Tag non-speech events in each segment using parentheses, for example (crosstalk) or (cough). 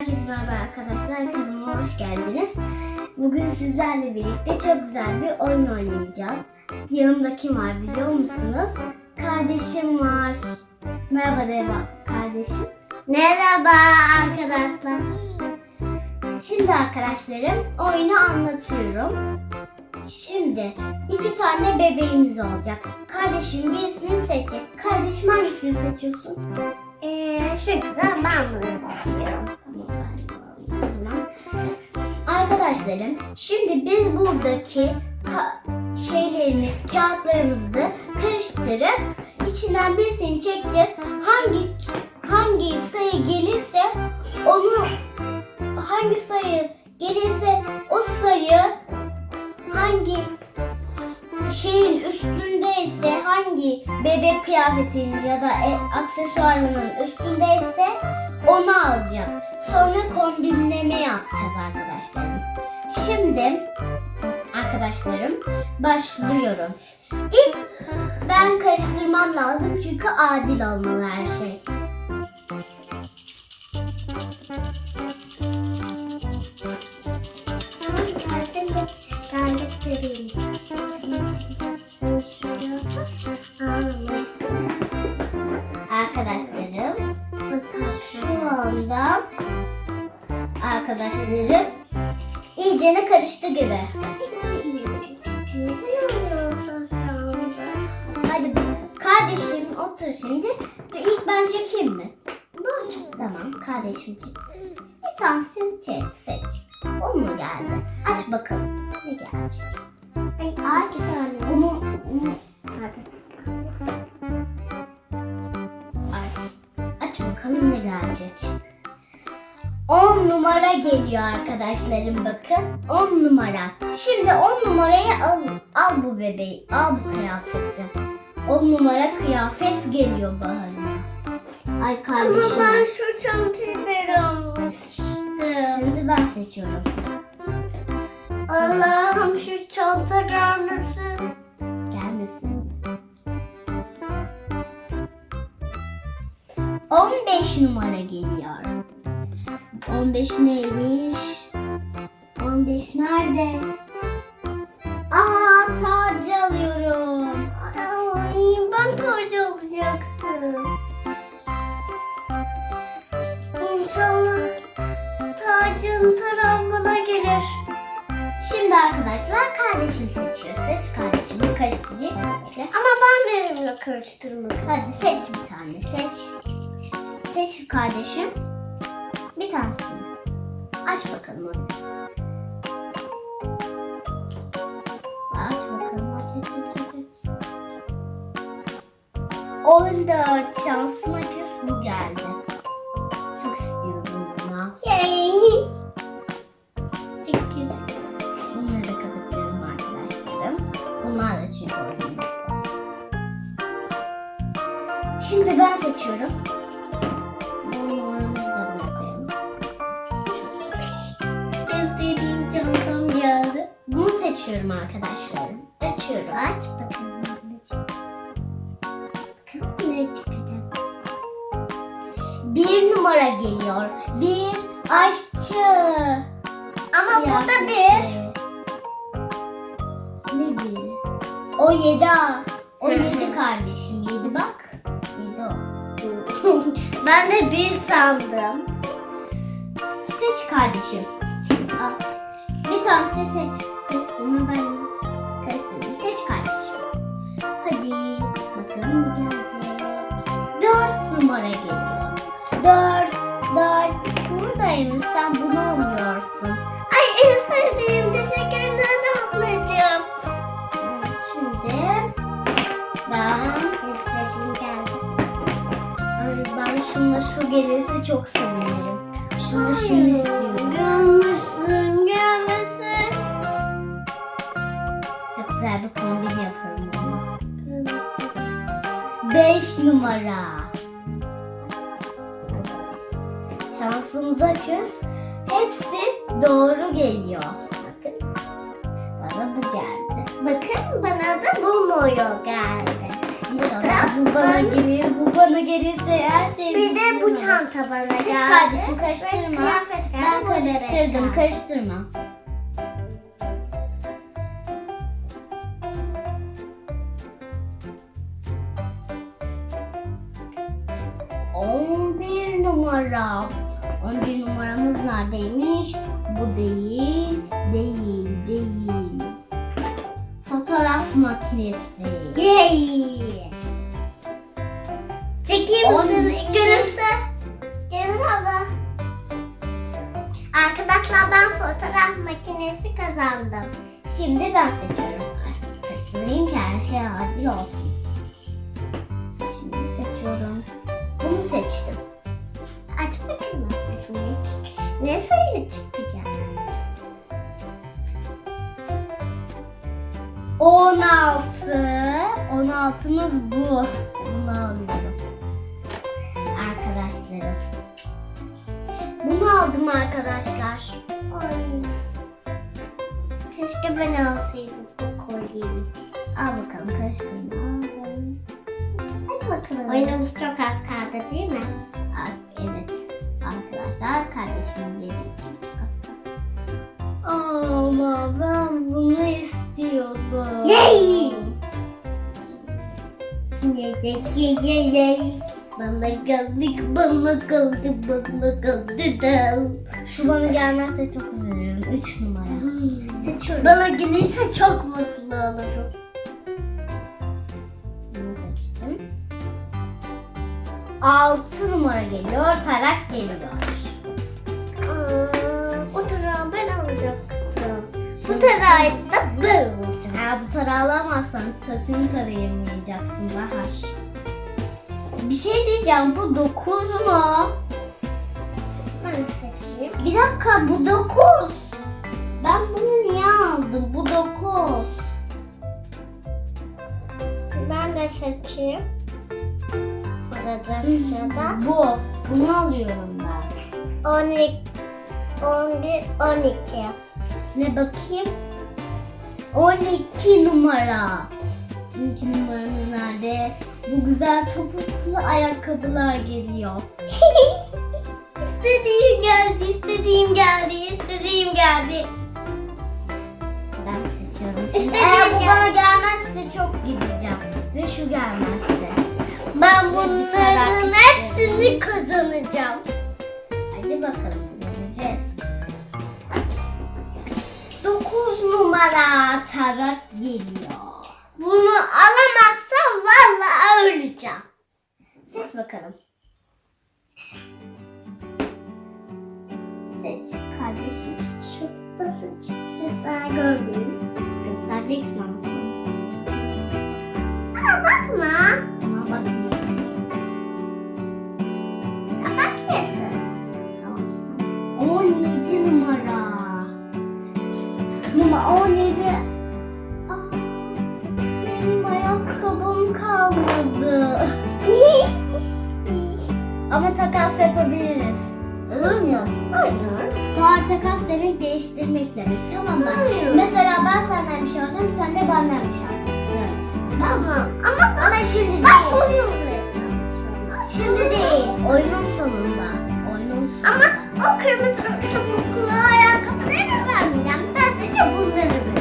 Herkese merhaba arkadaşlar. Kanalıma hoş geldiniz. Bugün sizlerle birlikte çok güzel bir oyun oynayacağız. Yanımda kim var biliyor musunuz? Kardeşim var. Merhaba de bak kardeşim. Merhaba arkadaşlar. Şimdi arkadaşlarım oyunu anlatıyorum. Şimdi iki tane bebeğimiz olacak. Kardeşim birisini seçecek. Kardeşim hangisini seçiyorsun? Ee, şu güzel ben bunu seçiyorum. Arkadaşlarım şimdi biz buradaki ka- şeylerimiz, kağıtlarımızı karıştırıp içinden birisini çekeceğiz. Hangi hangi sayı gelirse onu hangi sayı gelirse o sayı hangi şeyin üstündeyse hangi bebek kıyafetinin ya da e, aksesuarının üstündeyse Şimdi arkadaşlarım başlıyorum. İlk ben karıştırmam lazım çünkü adil olmalı her şey. Arkadaşlarım şu anda arkadaşlarım gibi. Hadi kardeşim otur şimdi. İlk ben çekeyim mi? Tamam kardeşim çeksin. Bir tanesini çek, seç. O mu geldi? Aç bakalım. Ne gelecek? Ay, aa, iki tane. Onu, onu. Hadi. Ay, Aç bakalım ne gelecek. 10 numara geliyor arkadaşlarım bakın. 10 numara. Şimdi 10 numarayı al, al bu bebeği. Al bu kıyafeti. 10 numara kıyafet geliyor Bahar'ıma. Ay kardeşim. Ama ben şu çantayı beğenmiştim. Şimdi ben seçiyorum. Allah'ım şu çanta gelmesin. Gelmesin. 15 numara geliyor. 15 neymiş? 15 nerede? Aa tac alıyorum. Ay, ben tacı alacaktım. İnşallah tacın tarafına gelir. Şimdi arkadaşlar kardeşim seçiyor. Seç kardeşimi karıştırayım. Bekle. Ama ben benimle karıştırmak Hadi seç bir tane seç. Seç kardeşim. Bir tanesini. Aç bakalım onu. Aç bakalım aç aç aç aç. aç. 14 şansıma küs bu geldi. Çok istiyordum bunu. Yay. Çok güzel. Bunları da kapatıyorum arkadaşlarım. Bunlar da çünkü oyunumuzda. Şimdi ben seçiyorum. İstediğim çantam geldi. Bunu seçiyorum arkadaşlarım. Açıyorum. Aç bakalım. Bakalım ne çıkacak. Bir numara geliyor. Bir aşçı. Ama burada bir. Kıyafeti. Ne bir? O yedi. ha. O yedi kardeşim. Yedi bak. Yedi o. (laughs) ben de bir sandım. Seç kardeşim. Al. Bir tanesini seç. Karıştırma ben karıştırayım. Seç kardeşim. Hadi bakalım bu gelecek. Dört numara geliyor. Dört, dört. Buradaymış sen bunu alıyorsun. Ay en sevdiğim teşekkürler ablacığım. Evet, Şimdi ben En sevdiğim geldi. Ay, ben şunla şu gelirse çok sevinirim. Şunla şunu istiyorum. Gelmesin. Çok güzel bir kombin yaparım bunu. Beş numara. Şansımıza küs. Hepsi doğru geliyor. Bakın. Bana bu geldi. Bakın bana da bu moyo geldi. Bu bana gelir. Bu bana gelirse her şey Bir de bu çanta bana geldi. Hiç kardeşim karıştırma. Ben karıştırdım. Karıştırma. On bir numara. On bir numaramız neredeymiş? Bu değil, değil, değil. Fotoğraf makinesi. Yay! Misin? iki. Gülümse. Gülümse abla. Arkadaşlar ben fotoğraf makinesi kazandım. Şimdi ben seçiyorum. Karıştırayım ki her şey adil olsun. Şimdi seçiyorum. Bunu seçtim. Aç bakalım. Ne, ne sayı çıkacak? 16. 16'mız bu. Bunu alıyorum. Arkadaşlarım. Bunu aldım arkadaşlar. Ay. Keşke ben alsaydım bu kolyeyi. Al bakalım karıştırma. Hadi bakalım. Oyunumuz çok az kaldı değil mi? Evet. Arkadaşlar kardeşimin gibi çok az kaldı. Ama ben bunu istiyordum. Yay yay yay yay yay. Bana geldik bana kaldı bana kaldı da. Şu bana gelmezse çok üzülürüm. 3 numara. Seçiyorum. Bana gelirse çok mutlu olurum. Bunu seçtim. 6 numara geliyor. Tarak geliyor. Aa, o tarağı ben alacaktım. Bu tarağı da ben alacağım. Eğer bu tarağı alamazsan saçını tarayamayacaksın Bahar. Bir şey diyeceğim. Bu 9 mu? Ben seçeyim. Bir dakika bu 9. Ben bunu niye aldım? Bu 9. Ben de seçeyim. Burada şurada. Bu. Bunu alıyorum ben. 12, 11, 12. Ne bakayım? 12 numara. 12 numaramız nerede? Bu güzel topuklu ayakkabılar geliyor. (laughs) istediğim geldi, istediğim geldi, istediğim geldi. Ben seçiyorum. İstediğim Eğer bu gel- bana gelmezse çok gideceğim. Ve şu gelmezse. Ben bunların hepsini kazanacağım. Hadi bakalım göreceğiz. 9 numara tarak geliyor. Bunu alamazsam vallahi öleceğim. Seç bakalım. Seç kardeşim. Şu nasıl sesler görmeyeyim. Göstereceksin ama. Aa, bakma. Tamam bakmıyoruz. Bakıyorsun. Tamam. 17 numara. Numara 17. Ama takas yapabiliriz. Olur mu? Oynar. Var takas demek değiştirmek demek. Tamam mı? Mesela ben senden bir şey alacağım, sen de benden bir şey alacaksın. Tamam. Ama Ama şimdi bak değil. buraya. Şimdi değil. Oyunun sonunda. Oyunun sonunda. Ama o kırmızı topuklu ayakkabıları vermeyeceğim. Sadece bunları ver.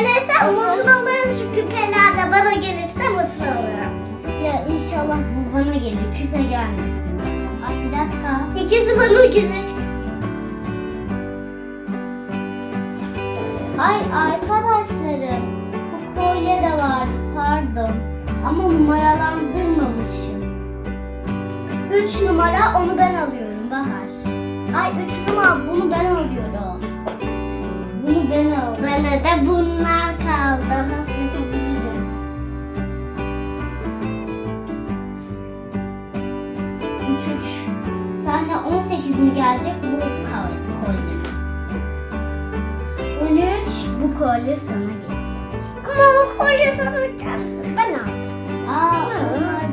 Gelirse mutlu olurum şu küpeler bana gelirse mutlu olurum. Ya inşallah bu bana gelir. Küpe gelmesin. Ay bir dakika. İkisi bana gelir. Ay arkadaşlarım. Bu kolye de vardı pardon. Ama numaralandırmamışım. 3 numara onu ben alıyorum Bahar. Ay 3 numara bunu ben alıyorum. Bunu ben aldım. Bana da bunlar kaldı. Nasıl yapabilirim? Üç üç. Sana on sekiz mi gelecek? Bu kolye. On üç. Bu kolye sana gelecek. Ama o kolye sana gelmesin. Ben aldım. Aa, onlar